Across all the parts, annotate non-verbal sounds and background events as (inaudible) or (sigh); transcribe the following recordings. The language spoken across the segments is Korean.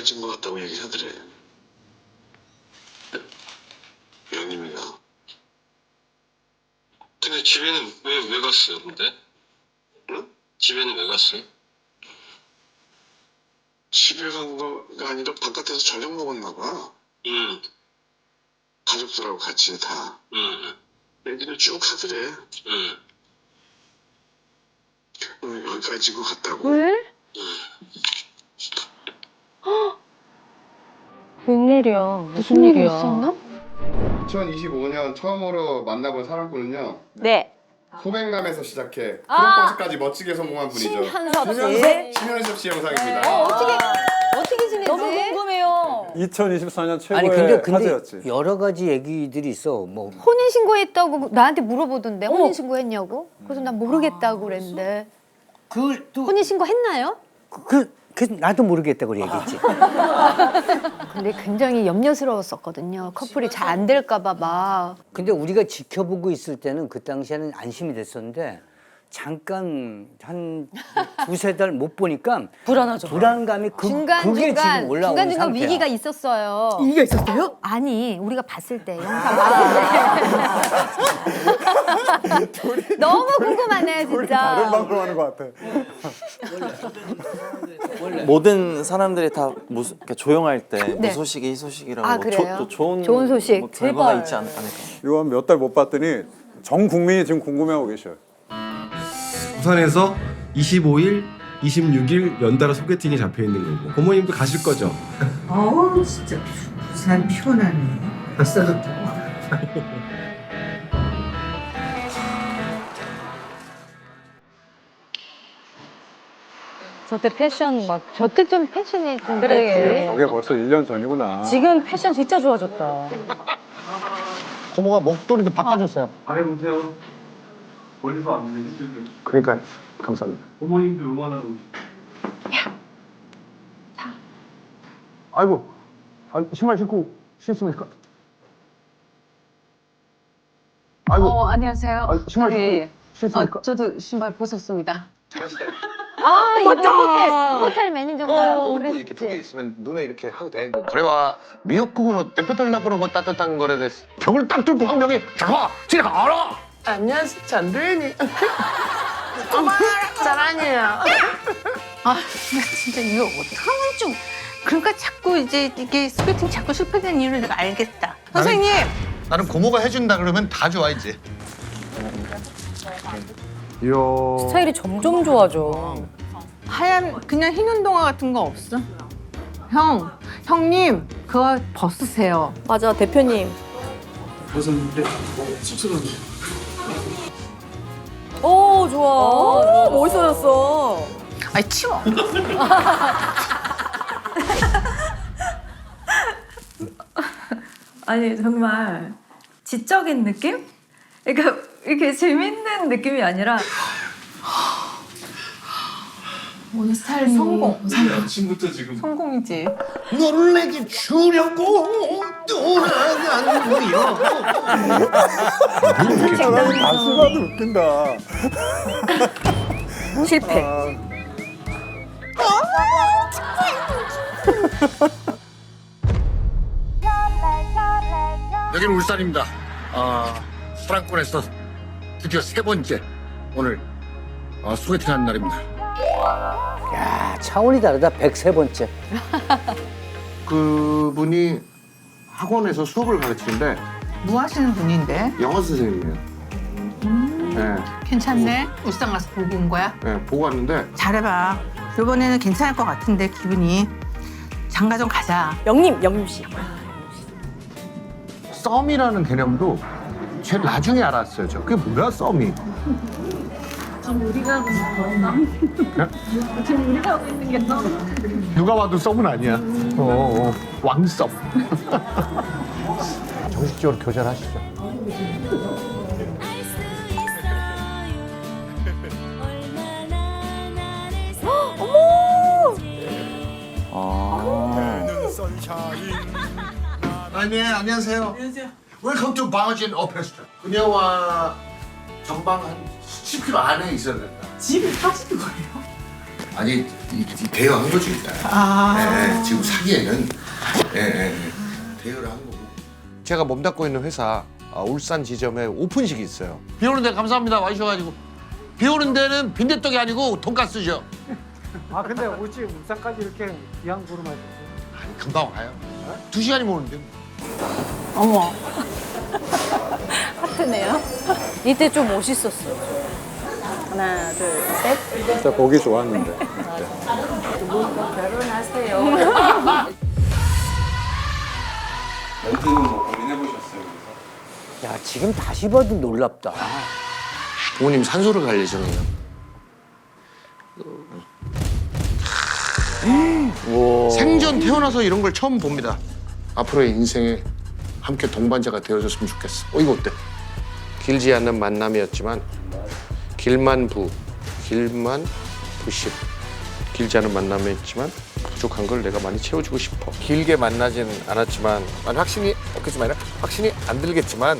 빠진 것 같다고 얘기하더래. 영림이가. 근데 집에는 왜, 왜 갔어요, 근데? 응? 집에는 왜 갔어요? 집에 간 거가 아니라 바깥에서 저녁 먹었나 봐. 응. 가족들하고 같이 다. 응. 얘기를 쭉 하더래. 응. 응, 여기까지 것 같다고. 왜? 웬일이야? 무슨 일이 있었나? 2025년 처음으로 만나본 사람분은요 네. 소백남에서 시작해 아! 프로포즈까지 멋지게 성공한 분이죠 신현섭 씨. 신현섭 씨 영상입니다 어, 어떻게 어떻게 지내지? 너무 궁금해요. 2024년 최고의 아니 근데 근데 화제였지. 여러 가지 얘기들이 있어. 뭐 혼인 신고했다고 나한테 물어보던데 혼인 신고했냐고? 그래서 난 모르겠다고 그랬는데 그또 혼인 신고했나요? 그, 그 나도 모르겠다고 얘기했지. (laughs) 근데 굉장히 염려스러웠었거든요. 커플이 잘 안 될까봐 막. 근데 우리가 지켜보고 있을 때는 그 당시에는 안심이 됐었는데 잠깐 한 두세 달 못 보니까 불안하죠. 불안감이 그, 중간 그게 중간 지금 올라온 중간 중간 상태야. 위기가 있었어요. 이게 있었어요? 아니 우리가 봤을 때 영상 봤을 때 (laughs) (laughs) 너무 궁금하네 다른 진짜. 방송하는 것 같아. 모든 사람들이 다 무소, 그러니까 조용할 때 네. 무소식이 희소식이라고 아, 뭐 그래요? 또 좋은 좋은 소식. 뭐 결과가 제발. 있지 않, 않을까. 이거 몇달 못 봤더니 전 국민이 지금 궁금해하고 계셔요. 부산에서 25일, 26일 연달아 소개팅이 잡혀 있는 거고 부모님도 가실 거죠? 어우 진짜 부산 피곤하네. 벌써부터. 저때 패션 막 저때 좀 패션이 좀 그래. 저게 벌써 1년 전이구나. 지금 패션 진짜 좋아졌다. 고모가 목도리도 바꿔줬어요. 잘해보세요. 멀리서 왔는데 힘들게. 그러니까 감사합니다. 부모님도 응원하고. 아이고, 아, 신발 신고 신습니까? 아이고, 어 안녕하세요. 아, 신발 신고 예, 예. 신습니까? 어, 저도 신발 벗었습니다. 아 이거 호텔 호텔 매니저인가 이렇게 두개 그랬지. 있으면 눈에 이렇게 하도 돼. 그래와 미역국은 대표들 나쁘는 거 따뜻한 거래 됐어. 벽을 딱 뚫고 한 명이 잠깐 지나가 알아. 안녕하세요, 잔들니. 잘하네요. 아, 나 진짜 이거 어떡하면 좀. 그러니까 자꾸 이제 이게 소개팅 자꾸 실패되는 이유를 내가 알겠다. 선생님! 나는 고모가 해준다 그러면 다 좋아 이제. 이야. 스타일이 점점 좋아져. 하얀 그냥 흰 운동화 같은 거 없어? 형, 형님 그거 벗으세요. 맞아 대표님. 벗었는데 쑥스러운데. 오 좋아. 멋있어졌어. 아이 치워. (laughs) 아니 정말 지적인 느낌? 그러니까 이렇게 재밌는 느낌이 아니라 오늘 스타일 성공. 아침부터 지금 성공이지. 너를 내게 주려고 떠나간 거요. 사람이 다시 봐도 웃긴다. (laughs) 실패. 여기는 울산입니다. 아, 사랑꾼에서 드디어 세 번째 오늘 아, 소개팅하는 날입니다. 야 차원이 다르다. 103번째. (laughs) 그분이 학원에서 수업을 가르치는데 뭐 하시는 분인데? 영어 선생님이에요. 네, 괜찮네. 울산 가서 보고 온 거야? 네, 보고 왔는데 잘해봐. 이번에는 괜찮을 것 같은데 기분이. 장가 좀 가자. 영림 영림 씨. 썸이라는 개념도 제일 나중에 알았어요. 저 그게 뭐야 썸이? 지금 우리가 하고 있는 거 (laughs) 지금 우리가 하고 있는 게 썸? 누가 봐도 썸은 아니야. 어, 어. 왕썸. (laughs) 정식적으로 교전하시죠. 아. 아, 네, 안녕하세요. 안녕하세요. 웰컴 투 바우진 오페스트라. 그녀와 전방 한 10km 안에 있어야 된다. 집을 사시는 거예요? 아니 이, 이 대여한 거죠 일단. 예, 지금 사기에는 예, 예, 예. 대여를 한 거고. 제가 몸담고 있는 회사 어, 울산 지점에 오픈식이 있어요. 비 오는데 감사합니다 와주셔가지고 비 오는 데는 빈대떡이 아니고 돈가스죠. 아 근데 어찌 울산까지 이렇게 귀한 구름 하셨어요? 아니 금방 와요. 두 시간이면 오는데. 어머. 하트네요. 이때 좀 멋있었어. 하나, 둘, 셋. 진짜 보기 좋았는데. 결혼하세요. 멘트는 뭐 고민해 보셨어요? 야 지금 다시 봐도 놀랍다. 부모님 산소를 갈 예정이에요. 생전 태어나서 이런 걸 처음 봅니다. 앞으로의 인생에 함께 동반자가 되어줬으면 좋겠어. 어 이거 어때? 길지 않은 만남이었지만 길만 부, 길만 부십. 길지 않은 만남이었지만 부족한 걸 내가 많이 채워주고 싶어. 길게 만나진 않았지만 난 확신이 없겠지만 확신이 안 들겠지만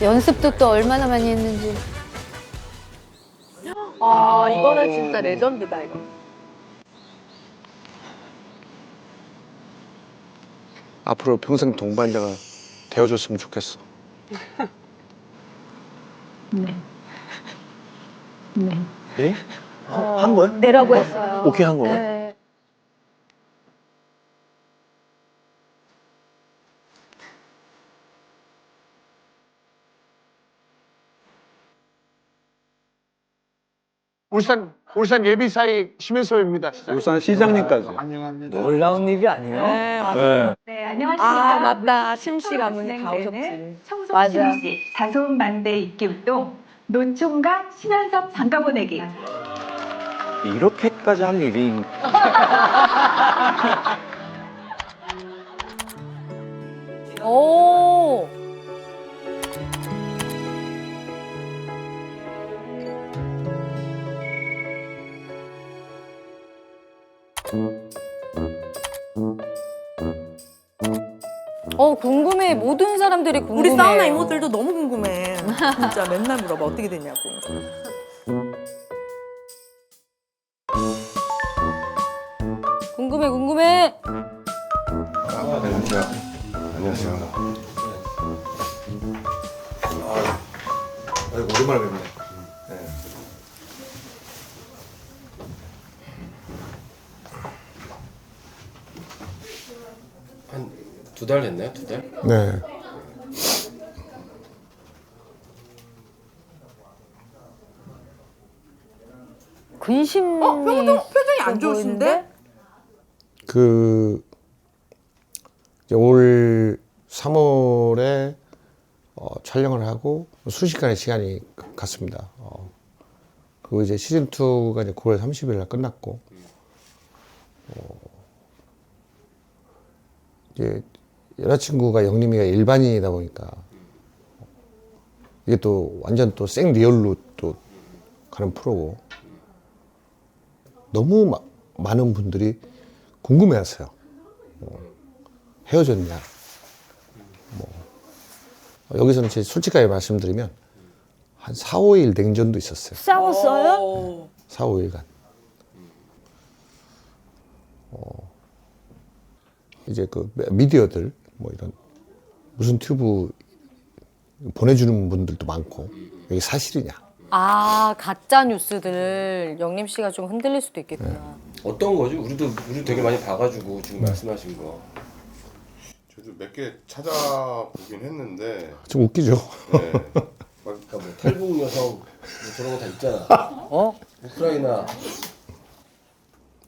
연습도 또 얼마나 많이 했는지. 아 이거는 진짜 레전드다 이거. 앞으로 평생 동반자가 되어줬으면 좋겠어. 네. (laughs) 네. 네? 한 거야? 내라고 했어요. 오케이 한 거야? 네. 울산 울산 예비사이 심현섭입니다. 울산 시장님까지. 놀라운 일이 아니에요? 네. 네, 안녕하십니까. 아 맞다 심씨 가문이 다 오셨지. 청소 맞아. 심씨 다소음 반대 입기 운동 노총각 신현섭 장가 보내기. 이렇게까지 할 일이 (laughs) 오. 어 궁금해 모든 사람들이 궁금해 우리 사우나 이모들도 너무 궁금해. 진짜 맨날 물어봐 어떻게 됐냐고. 궁금해 궁금해 안녕하세요. 안녕하세요. 아이고 오랜만에 뵙네. 두달 됐나요? 두 달? 네. 근심이 어 표정 표정이 안 좋으신데? 그 이제 올 3월에 어, 촬영을 하고 순식간에 시간이 갔습니다. 어, 그리고 이제 시즌 2가 이제 9월 30일 날 끝났고 어, 이제 여자친구가 영림이가 일반인이다 보니까 이게 또 완전 또 생 리얼로 또 가는 프로고 너무 마- 많은 분들이 궁금해 하세요. 어, 헤어졌냐? 뭐 어, 여기서는 제 솔직하게 말씀드리면 한 4, 5일 냉전도 있었어요. 싸웠어요? 4, 5일간. 어, 이제 그 미디어들 뭐 이런 무슨 튜브 보내주는 분들도 많고 이게 사실이냐? 아 가짜 뉴스들 영림 씨가 좀 흔들릴 수도 있겠구나 어떤 거죠? 우리도 우리 되게 많이 봐가지고 지금 말씀하신 거. 저도 몇 개 찾아보긴 했는데 좀 웃기죠. 네. (laughs) 그러니까 뭐 탈북 여성 뭐 저런 거 다 있잖아. 어? 우크라이나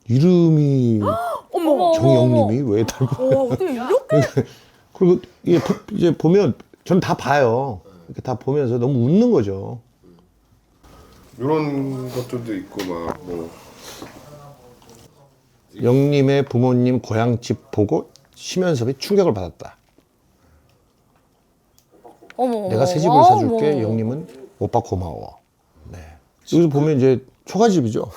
이름이 (gasps) 어머 정영님이 왜 닮아? 와 어떻게 이렇게? (laughs) 그리고 이게 보- 이제 보면 전 다 봐요. 이렇게 다 보면서 너무 웃는 거죠. 이런 것들도 있고 막뭐 영님의 부모님 고향집 보고 심연섭이 충격을 받았다. 어머 내가 새 집을 어머. 사줄게. 어머. 영님은 오빠 고마워. 네. 여기서 보면 이제 초가집이죠.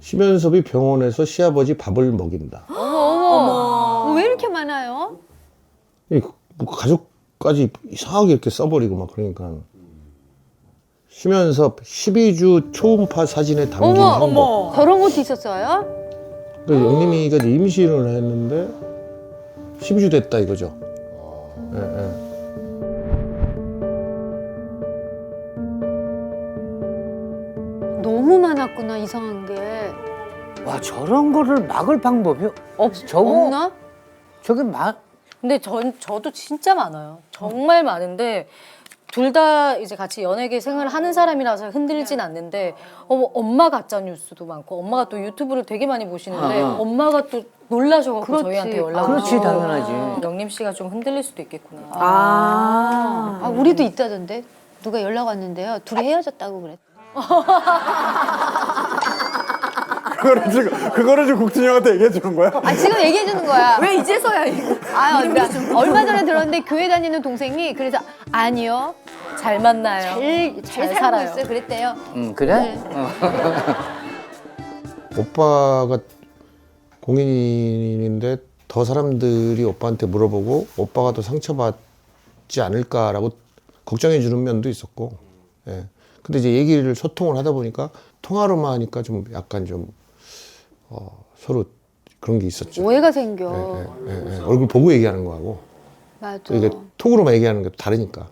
심연섭이 병원에서 시아버지 밥을 먹인다. (gasps) 어머 어머. 왜 이렇게 많아요? 이뭐 가족까지 이상하게 이렇게 써버리고 막 그러니까 쉬면서 12주 초음파 사진에 담긴 어머, 한 거. 저런 것도 있었어요? 그 영림이가 이제 임신을 했는데 12주 됐다 이거죠. 예, 예. 너무 많았구나 이상한 게. 와 저런 거를 막을 방법이 없, 저거- 없나? 저게 막 근데 전 저도 진짜 많아요. 정말 많은데 둘 다 이제 같이 연예계 생활을 하는 사람이라서 흔들리진 않는데 어머 엄마 가짜 뉴스도 많고 엄마가 또 유튜브를 되게 많이 보시는데 아. 엄마가 또 놀라셔갖고 그렇지. 저희한테 연락 그렇지, 오고. 당연하지. 영림 씨가 좀 흔들릴 수도 있겠구나. 아, 아 우리도 있다던데 누가 연락 왔는데요. 둘이 헤어졌다고 그랬. (laughs) 그거를 지금 그거를 지금 국진이 형한테 얘기해 주는 거야? 아 지금 얘기해 주는 거야. 왜 이제서야 이거? 아, 나 얼마 전에 들었는데 교회 다니는 동생이 그래서 아니요. 잘 만나요. 잘, 잘, 잘 살고 살아요. 있어요. 그랬대요. 음, 그래? 네. 어. (laughs) 오빠가 공인인데 더 사람들이 오빠한테 물어보고 오빠가 더 상처받지 않을까라고 걱정해 주는 면도 있었고 예. 근데 이제 얘기를 소통을 하다 보니까 통화로만 하니까 좀 약간 좀 어, 서로 그런 게 있었죠. 오해가 생겨. 예, 예, 예. 얼굴 보고 얘기하는 거하고 맞아. 또 이게 톡으로만 얘기하는 게 다르니까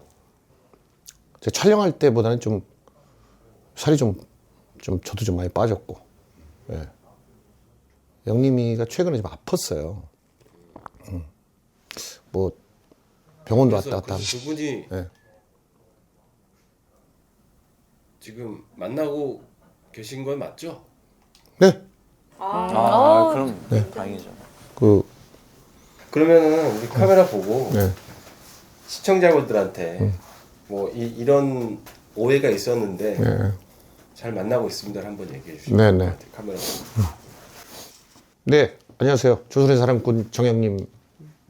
제가 촬영할 때보다는 좀 살이 좀, 좀 저도 좀 많이 빠졌고 예. 영림이가 최근에 좀 아팠어요 음. 뭐 병원도 왔다 갔다 하고 두 분이 예. 지금 만나고 계신 건 맞죠? 네. 아, 그럼 네. 다행이죠. 그 그러면은 우리 카메라 보고 네. 시청자분들한테 뭐 이, 런 오해가 있었는데 네. 잘 만나고 있습니다. 한번 얘기해 주시죠. 네, 네. 카메라 보고. 네, 안녕하세요. 조선의 사랑꾼 정영님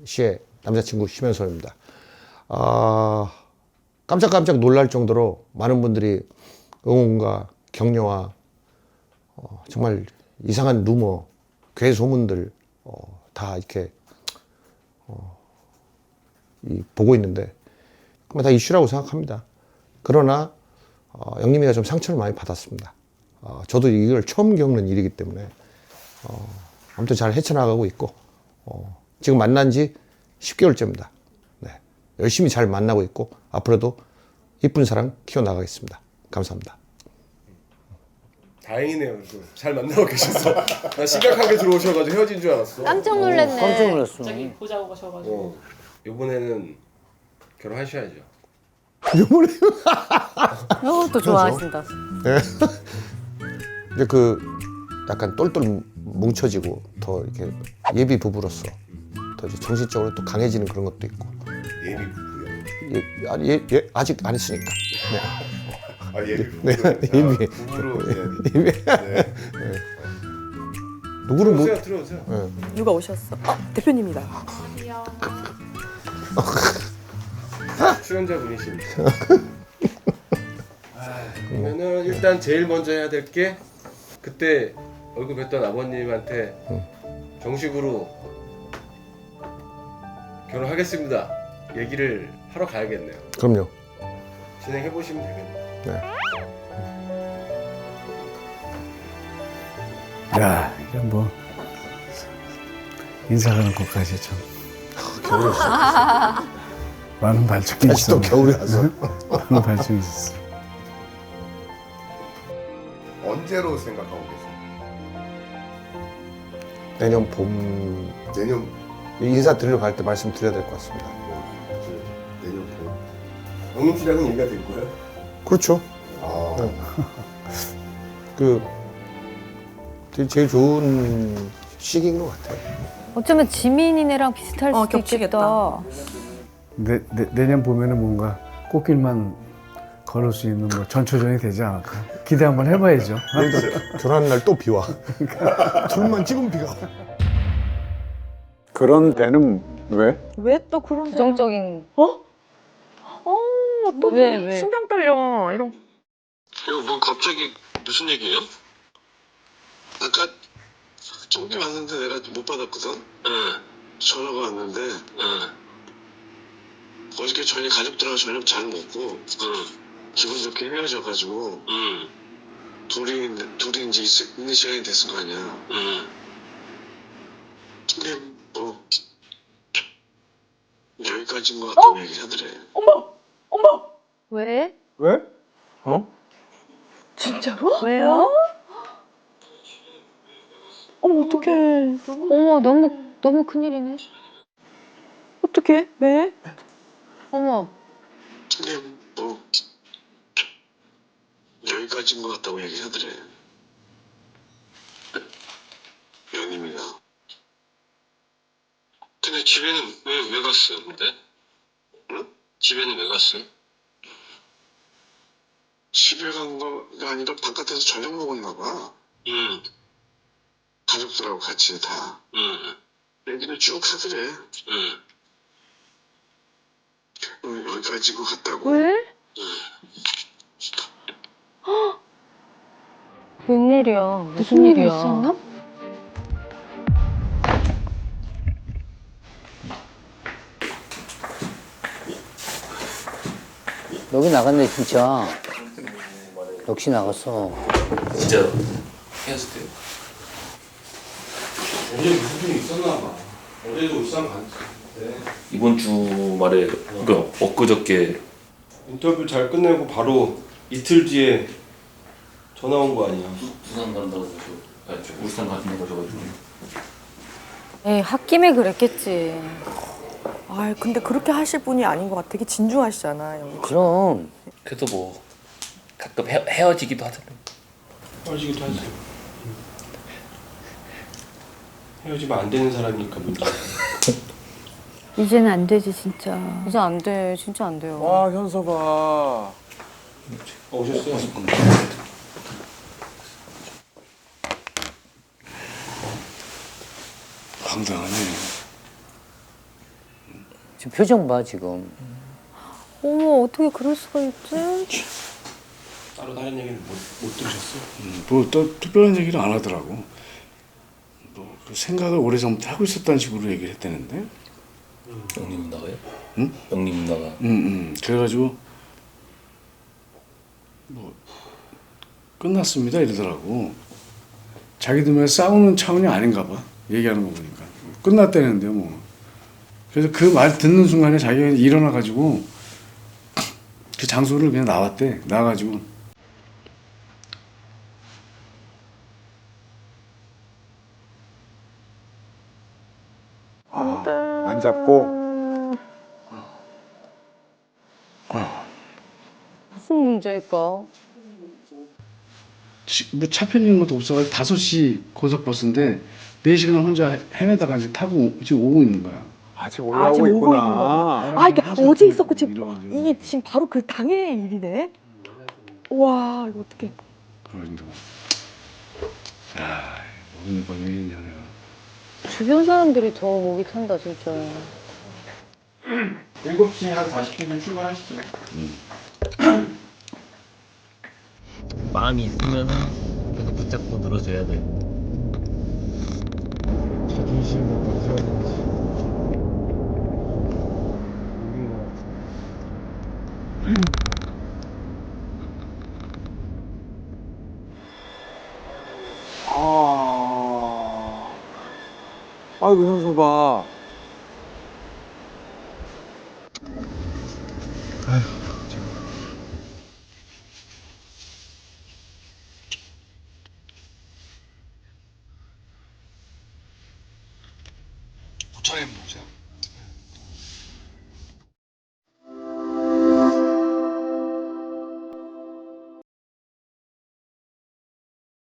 씨의 남자친구 심현솔입니다. 아, 깜짝깜짝 놀랄 정도로 많은 분들이 응원과 격려와 어, 정말 이상한 루머, 괴 소문들 어, 다 이렇게 어, 이, 보고 있는데 그건 다 이슈라고 생각합니다. 그러나 어, 영림이가 좀 상처를 많이 받았습니다. 어, 저도 이걸 처음 겪는 일이기 때문에 어, 아무튼 잘 헤쳐나가고 있고 어, 지금 만난 지 10개월째입니다. 네, 열심히 잘 만나고 있고 앞으로도 이쁜 사랑 키워나가겠습니다. 감사합니다. 다행이네요. 그래도 잘 만나고 계셔서 나 심각하게 들어오셔가지고 헤어진 줄 알았어. 깜짝 놀랐네. 깜짝 놀랐어. 보자고 가셔가지고. 어, 이번에는 결혼하셔야죠. 어, 또 (laughs) 좋아하신다. 이제 그 약간 똘똘 뭉쳐지고 더 이렇게 예비 부부로서 더 이제 정신적으로 또 강해지는 그런 것도 있고 예비 부부요. 예, 아니, 예, 예, 아직 안 했으니까. 아 예비 부부. 네, 예비. 부부로 해야지. 예비. 네. 누구를 뭐? 들어오세요, 들어오세요. 예. 누가 오셨어? 아, 대표님이다. 출연자분이십니다. (laughs) 아, 그러면은 일단 제일 먼저 해야 될 게 그때 얼굴 뵀던 아버님한테 정식으로 결혼하겠습니다. 얘기를 하러 가야겠네요. 그럼요. 진행해 보시면 되겠네요. 네. 야, 이게 뭐 인사하는 것까지 참 (laughs) 많은 발전이 아직도 있어. 겨울이라서. 많은 발전이 있어. 언제로 생각하고 계세요? 내년 봄 내년 인사 드리러 갈 때 말씀 드려야 될 것 같습니다. 내년 봄. 영림 씨랑은 얘기가 될 거예요? 그렇죠. 아, 그 되게 제일 좋은 시기인 것 같아요. 어쩌면 지민이네랑 비슷할 어, 수도 겹치겠다. 있겠다. 내, 내, 내년 봄에는 뭔가 꽃길만 걸을 수 있는 뭐 전초전이 되지 않을까. 기대 한번 해봐야죠. 결혼하는 날또 비와. 둘만 찍으면 비가. 그런 데는 왜? 왜 또 그런 부정적인. 어? 어, 또 왜, 왜? 심장 떨려. 이런. 이거 뭐 갑자기 무슨 얘기예요? 아까 전기 왔는데 내가 못 받았거든. 전화가 왔는데 어저께 저녁 가족들하고 저녁 잘 먹고 기분 좋게 헤어져가지고 둘이 둘이 이제 있, 있는 시간이 됐을 거 아니야. 근데 뭐 여기까지인 것 같다고 얘기하더래. 왜? 왜? 진짜로? 왜요? 어머 어떡해. 어머 너무 너무 큰일이네. 어떡해? 왜? 어머 근데 뭐 여기까지인 것 같다고 얘기하더래. 연임이가. 근데 집에는 왜 왜 갔어? 근데? 응? 집에는 왜 갔어? 집에 간 거가 아니라 바깥에서 저녁 먹었나 봐. 응. 가족들하고 같이 다. 응. 얘기를 쭉 하더래. 응. 응, 여기까지인 것 같다고. 왜? 웬일이야? 무슨 일이 있었나? 여기 나갔네 진짜. 역시 나갔어. 진짜 헤어질 때. 어제 무슨 일이 있었나 봐. 어제도 울산 갔는데. 이번 주말에 그러니까 엊그저께 인터뷰 잘 끝내고 바로 이틀 뒤에 전화 온 거 아니야. 부산 간다고 해서 아니 저 울산 거 가져가지고 에이 홧김에 그랬겠지. 아 근데 그렇게 하실 분이 아닌 것 같아. 되게 진중하시잖아. 씨. 그럼 그래도 뭐 가끔 헤, 헤어지기도 하잖아요. 헤어지기도 하지. 헤어지면 안 되는 사람이니까 문제. (laughs) 이제는 안 되지 진짜. 이제 안 돼. 진짜 안 돼요. 와 현서봐. 어, 오셨어요? 황당하네. 지금 표정 봐 지금. 어머 어떻게 그럴 수가 있지? 따로 다른 얘기는 못, 못 들으셨어? 뭐또 특별한 얘기를 안 하더라고. 뭐 그 생각을 오래전부터 하고 있었다는 식으로 얘기를 했다는데. 영림 누나가요? 응? 영림 누나가 응, 응. 그래가지고 뭐 끝났습니다 이러더라고. 자기들만 싸우는 차원이 아닌가 봐. 얘기하는 거 보니까 끝났다는데 뭐. 그래서 그 말 듣는 순간에 자기가 일어나가지고 그 장소를 그냥 나왔대. 나와가지고 안 잡고 무슨 문제일까? 뭐 차편인 것도 없어가지고 5시 고속버스인데 4시간 혼자 헤매다가 이제 타고 지금 오고 있는 거야. 아직 아, 올라오고 지금 오고 있는 있구나. 거. 아, 그러니까 어제 있었고 지금 이게 지금 바로 그 당의 일이네. 와, 이거 어떡해. 그러니까. 야, 오늘 밤에 일이냐. 주변 사람들이 더 목이 탄다 진짜. (clears throat) 7시 한 40분에 출발하시죠. (clears throat) 마음이 있으면은 계속 붙잡고 늘어져야 돼. 자존심을 가져야 되지. 우린 것. 아. (clears throat) 아이고 현서 봐.